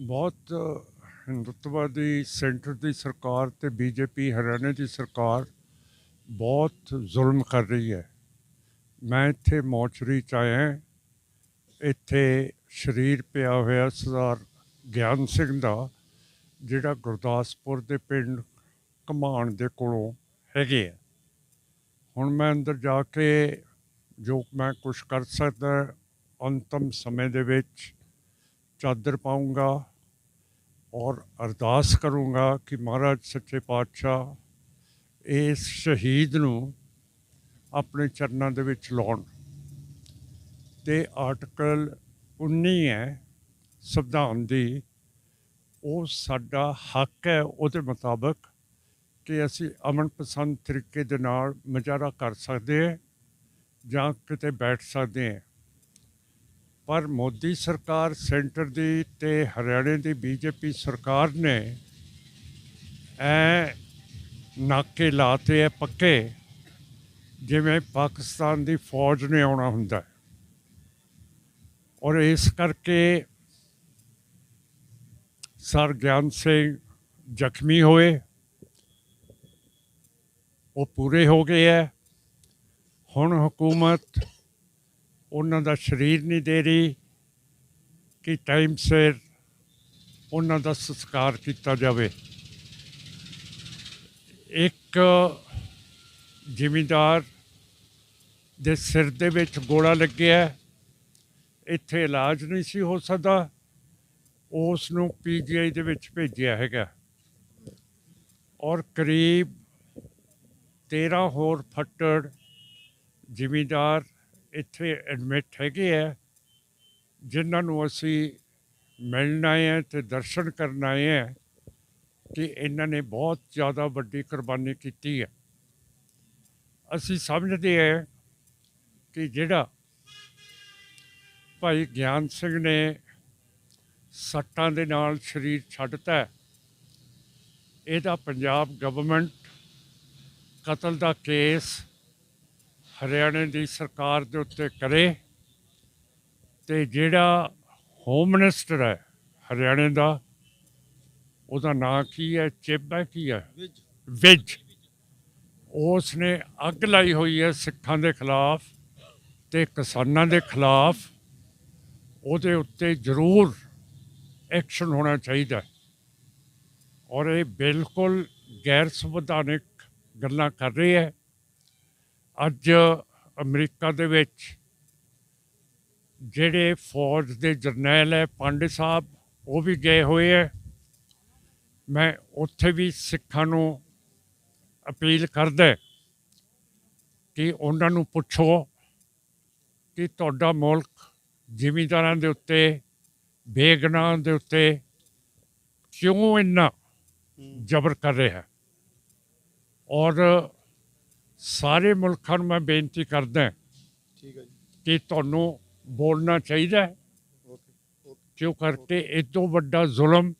ਬਹੁਤ ਹਿੰਦੁੱਤਵਾਦੀ ਸੈਂਟਰ ਦੀ ਸਰਕਾਰ ਤੇ ਬੀਜੇਪੀ, ਹਰਿਆਣੇ ਦੀ ਸਰਕਾਰ ਬਹੁਤ ਜ਼ੁਲਮ ਕਰ ਰਹੀ ਹੈ। ਮੈਂ ਇੱਥੇ ਮੌਚਰੀ ਚ ਆਇਆ ਇੱਥੇ ਸ਼ਰੀਰ ਪਿਆ ਹੋਇਆ ਸਰਦਾਰ ਗਿਆਨ ਸਿੰਘ ਦਾ, ਜਿਹੜਾ ਗੁਰਦਾਸਪੁਰ ਦੇ ਪਿੰਡ ਕਮਾਣ ਦੇ ਕੋਲੋਂ ਹੈਗੇ ਆ। ਹੁਣ ਮੈਂ ਅੰਦਰ ਜਾ ਕੇ ਜੋ ਮੈਂ ਕੁਝ ਕਰ ਸਕਦਾ, ਅੰਤਮ ਸਮੇਂ ਦੇ ਵਿੱਚ ਚਾਦਰ ਪਾਉਂਗਾ ਔਰ ਅਰਦਾਸ ਕਰੂੰਗਾ ਕਿ ਮਹਾਰਾਜ ਸੱਚੇ ਪਾਤਸ਼ਾਹ ਇਸ ਸ਼ਹੀਦ ਨੂੰ ਆਪਣੇ ਚਰਨਾਂ ਦੇ ਵਿੱਚ ਲਾਉਣ। ਤੇ ਆਰਟੀਕਲ 19 ਹੈ ਸੰਵਿਧਾਨ ਦੀ, ਉਹ ਸਾਡਾ ਹੱਕ ਹੈ ਉਹਦੇ ਮੁਤਾਬਕ ਕਿ ਅਸੀਂ ਅਮਨ ਪਸੰਦ ਤਰੀਕੇ ਦੇ ਨਾਲ ਮੁਜ਼ਾਹਰਾ ਕਰ ਸਕਦੇ ਹਾਂ ਜਾਂ ਕਿਤੇ ਬੈਠ ਸਕਦੇ ਹਾਂ। ਪਰ ਮੋਦੀ ਸਰਕਾਰ ਸੈਂਟਰ ਦੀ ਤੇ ਹਰਿਆਣੇ ਦੀ ਬੀਜੇਪੀ ਸਰਕਾਰ ਨੇ ਐ ਨਾਕੇ ਲਾਤੇ, ਐ ਪੱਕੇ, ਜਿਵੇਂ ਪਾਕਿਸਤਾਨ ਦੀ ਫੌਜ ਨੇ ਆਉਣਾ ਹੁੰਦਾ। ਔਰ ਇਸ ਕਰਕੇ ਸਰ ਗਿਆਨ ਸਿੰਘ ਜ਼ਖਮੀ ਹੋਏ। ਉਹ ਪੂਰੇ ਹੋ ਗਏ ਹੈ ਹੁਣ ਹਕੂਮਤ ਉਹਨਾਂ ਦਾ ਸਰੀਰ ਨਹੀਂ ਦੇ ਰਹੀ, ਕਿ ਟਾਈਮ ਸਿਰ ਉਹਨਾਂ ਦਾ ਸੰਸਕਾਰ ਕੀਤਾ ਜਾਵੇ। ਇੱਕ ਜ਼ਿਮੀਂਦਾਰ ਦੇ ਸਿਰ ਦੇ ਵਿੱਚ ਗੋਲਾ ਲੱਗਿਆ, ਇੱਥੇ ਇਲਾਜ ਨਹੀਂ ਸੀ ਹੋ ਸਕਦਾ ਉਸ ਨੂੰ ਪੀਜੀਆਈ ਦੇ ਵਿੱਚ ਭੇਜਿਆ ਹੈਗਾ। ਔਰ ਕਰੀਬ 13 ਹੋਰ ਫੱਟੜ ਜ਼ਿਮੀਂਦਾਰ ਇੱਥੇ ਐਡਮਿਟ ਹੈਗੇ ਆ, ਜਿਨ੍ਹਾਂ ਨੂੰ ਅਸੀਂ ਮਿਲਣ ਆਏ ਹਾਂ ਤੇ ਦਰਸ਼ਨ ਕਰਨ ਆਏ ਹਾਂ ਕਿ ਇਹਨਾਂ ਨੇ ਬਹੁਤ ਜ਼ਿਆਦਾ ਵੱਡੀ ਕੁਰਬਾਨੀ ਕੀਤੀ ਹੈ ਅਸੀਂ ਸਮਝਦੇ ਹਾਂ ਕਿ ਜਿਹੜਾ ਭਾਈ ਗਿਆਨ ਸਿੰਘ ਨੇ ਸੱਟਾਂ ਦੇ ਨਾਲ ਸਰੀਰ ਛੱਡਤਾ ਇਹਦਾ ਪੰਜਾਬ ਗਵਰਨਮੈਂਟ ਕਤਲ ਦਾ ਕੇਸ ਹਰਿਆਣੇ ਦੀ ਸਰਕਾਰ ਦੇ ਉੱਤੇ ਕਰੇ ਤੇ ਜਿਹੜਾ ਹੋਮ ਮਿਨਿਸਟਰ ਹੈ ਹਰਿਆਣੇ ਦਾ ਉਹਦਾ ਨਾਂ ਕੀ ਹੈ ਚਿੱਬ ਹੈ ਕੀ ਹੈ? ਵਿਜ। ਉਸ ਨੇ ਅੱਗ ਲਾਈ ਹੋਈ ਹੈ ਸਿੱਖਾਂ ਦੇ ਖਿਲਾਫ ਤੇ ਕਿਸਾਨਾਂ ਦੇ ਖਿਲਾਫ। ਉਹਦੇ ਉੱਤੇ ਜ਼ਰੂਰ ਐਕਸ਼ਨ ਹੋਣਾ ਚਾਹੀਦਾ। ਔਰ ਇਹ ਬਿਲਕੁਲ ਗੈਰ ਸੰਵਿਧਾਨਿਕ ਗੱਲਾਂ ਕਰ ਰਹੇ ਹੈ। ਅੱਜ ਅਮਰੀਕਾ ਦੇ ਵਿੱਚ ਜਿਹੜੇ ਫੌਜ ਦੇ ਜਰਨੈਲ ਹੈ ਪਾਂਡੇ ਸਾਹਿਬ ਉਹ ਵੀ ਗਏ ਹੋਏ ਹੈ। ਮੈਂ ਉੱਥੇ ਵੀ ਸਿੱਖਾਂ ਨੂੰ ਅਪੀਲ ਕਰਦਾ ਕਿ ਉਹਨਾਂ ਨੂੰ ਪੁੱਛੋ ਕਿ ਤੁਹਾਡਾ ਮੁਲਕ ਜ਼ਿਮੀਂਦਾਰਾਂ ਦੇ ਉੱਤੇ ਬੇਗਨਾਹ ਦੇ ਉੱਤੇ ਕਿਉਂ ਇੰਨਾ ਜ਼ਬਰ ਕਰ ਰਿਹਾ ਹੈ? ਔਰ ਸਾਰੇ ਮੁਲਕਾਂ ਨੂੰ ਮੈਂ ਬੇਨਤੀ ਕਰਦਾ ਠੀਕ ਹੈ ਜੀ। ਕਿ ਤੁਹਾਨੂੰ ਬੋਲਣਾ ਚਾਹੀਦਾ ਹੈ। ਕਿਉਂ ਕਰਕੇ ਇਹ ਤੋਂ ਵੱਡਾ ਜ਼ੁਲਮ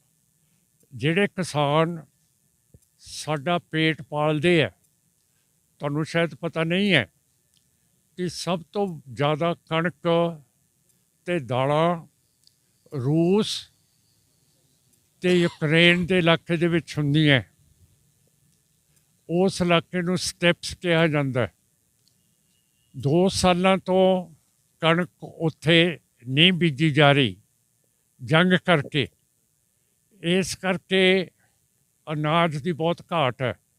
ਜਿਹੜੇ ਕਿਸਾਨ ਸਾਡਾ ਪੇਟ ਪਾਲਦੇ ਆ ਤੁਹਾਨੂੰ ਸ਼ਾਇਦ ਪਤਾ ਨਹੀਂ ਹੈ ਕਿ ਸਭ ਤੋਂ ਜ਼ਿਆਦਾ ਕਣਕ ਤੇ ਦਾਲਾਂ ਰੂਸ ਤੇ ਯੂਕਰੇਨ ਦੇ ਇਲਾਕੇ ਦੇ ਵਿੱਚ ਹੁੰਦੀਆਂ। ਉਸ ਇਲਾਕੇ ਨੂੰ ਸਟੈਪਸ ਕਿਹਾ ਜਾਂਦਾ ਹੈ। ਦੋ ਸਾਲਾਂ ਤੋਂ ਕਣਕ ਉੱਥੇ ਨਹੀਂ ਬੀਜੀ ਜਾ ਰਹੀ। ਜੰਗ ਕਰਕੇ। ਇਸ ਕਰਕੇ ਅਨਾਜ ਦੀ ਬਹੁਤ ਘਾਟ ਹੈ।